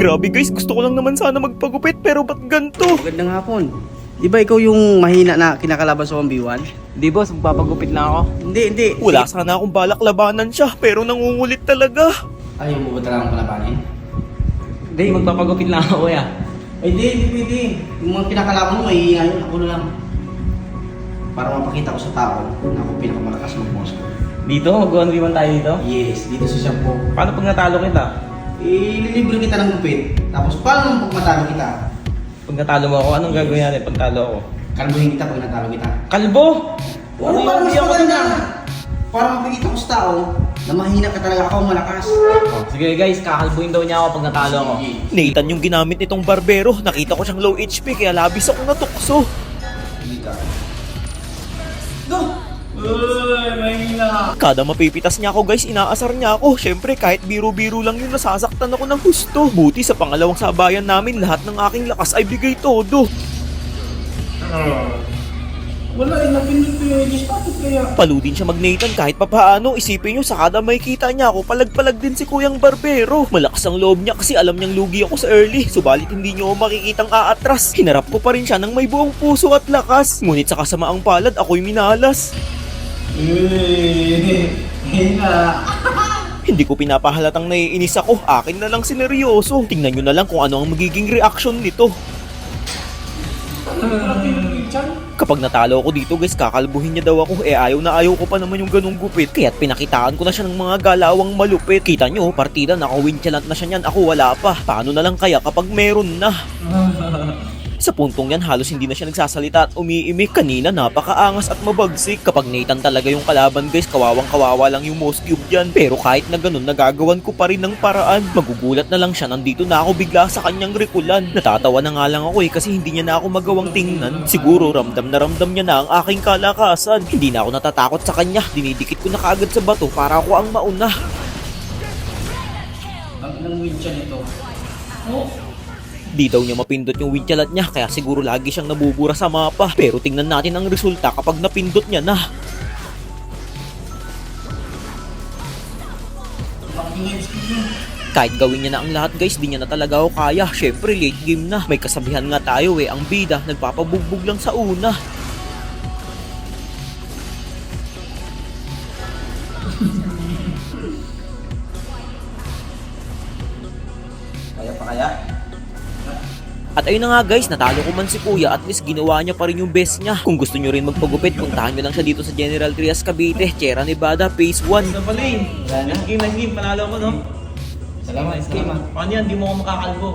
Grabe guys, gusto ko lang naman sana magpagupit pero ba't ganto? Magandang hapon. Di ba ikaw yung mahina na kinakalaban sa 1v1? Di boss, magpapagupit lang ako. Hindi, hindi. Wala sana akong balak labanan siya pero nangungulit talaga. Ayaw mo ba talagang palabanin? Hindi, magpapagupit lang ako ya. Ay, hindi, hindi pwede. Yung mga kinakalaban mo, mahihinga yun. Ako na lang. Para mapakita ko sa tao na ako pinakamalakas ng boss ko. Dito, mag-1v1 tayo dito. Yes, dito sa shampoo. Paano pag natalo kita? Ililibre kita ng gupit. Tapos paano pag matalo kita? Pag natalo mo ako, anong gagawin natin pag talo ako? Kalbuhin kita pag natalo kita. Kalbo! Oo, para mas Hindi ako maganda. na. Para mapakita ko sa tao na mahina ka talaga ako malakas. Oh, sige guys, kakalbuin daw niya ako pag natalo ako. Nathan yung ginamit nitong barbero. Nakita ko siyang low HP kaya labis akong natukso. Sige ka. Kada mapipitas niya ako guys, inaasar niya ako. Syempre kahit biro-biro lang yun, nasasaktan ako ng gusto. Buti sa pangalawang sabayan namin, lahat ng aking lakas ay bigay todo. Wala eh, napindot ko yung. Bakit kaya? Palo din siya mag Nathan kahit papaano. Isipin nyo, sa kada may kita niya ako, palag-palag din si Kuyang Barbero. Malakas ang loob niya kasi alam niyang lugi ako sa early. Subalit hindi niyo ako makikitang aatras. Hinarap ko pa rin siya ng may buong puso at lakas. Ngunit sa kasamaang palad, ako'y minalas. Hindi ko pinapahalatang naiinis ako. Akin na lang sineryoso. Tingnan nyo na lang kung ano ang magiging reaction nito. Kapag natalo ako dito guys, kakalbuhin niya daw ako. Eh ayaw na ayaw ko pa naman yung ganung gupit. Kaya't pinakitaan ko na siya ng mga galawang malupit. Kita nyo, partida, naka-winchalant na siya niyan. Ako wala pa. Paano na lang kaya kapag meron na? Sa puntong yan, halos hindi na siya nagsasalita at umiimik. Kanina, napakaangas at mabagsik. Kapag Nathan talaga yung kalaban guys, kawawang kawawa lang yung most cube dyan. Pero kahit na ganun, nagagawan ko pa rin ng paraan. Magugulat na lang siya, nandito na ako bigla sa kanyang rikulan. Natatawa na nga lang ako eh kasi hindi niya na ako magawang tingnan. Siguro ramdam na ramdam niya na ang aking kalakasan. Hindi na ako natatakot sa kanya. Dinidikit ko na kaagad sa bato para ako ang mauna. Ang ilang wincha nito. Di daw niya mapindot yung winchalat niya kaya siguro lagi siyang nabubura sa mapa. Pero tingnan natin ang resulta kapag napindot niya na. Kahit gawin niya na ang lahat guys, di niya na talaga ako kaya. Syempre late game na. May kasabihan nga tayo eh, ang bida nagpapabugbog lang sa una. Kaya pa kaya? At ayun na nga guys, natalo ko man si Kuya, at least ginawa niya pa rin yung best niya. Kung gusto niyo rin magpagupit, puntahan niyo lang siya dito sa General Trias Cavite, Sierra Nevada, Phase 1. Ano pala eh? Wala na. Nice game, nice game. Panalo ko no? Salamat, game ah. Paano yan? Di mo ako makakalbo.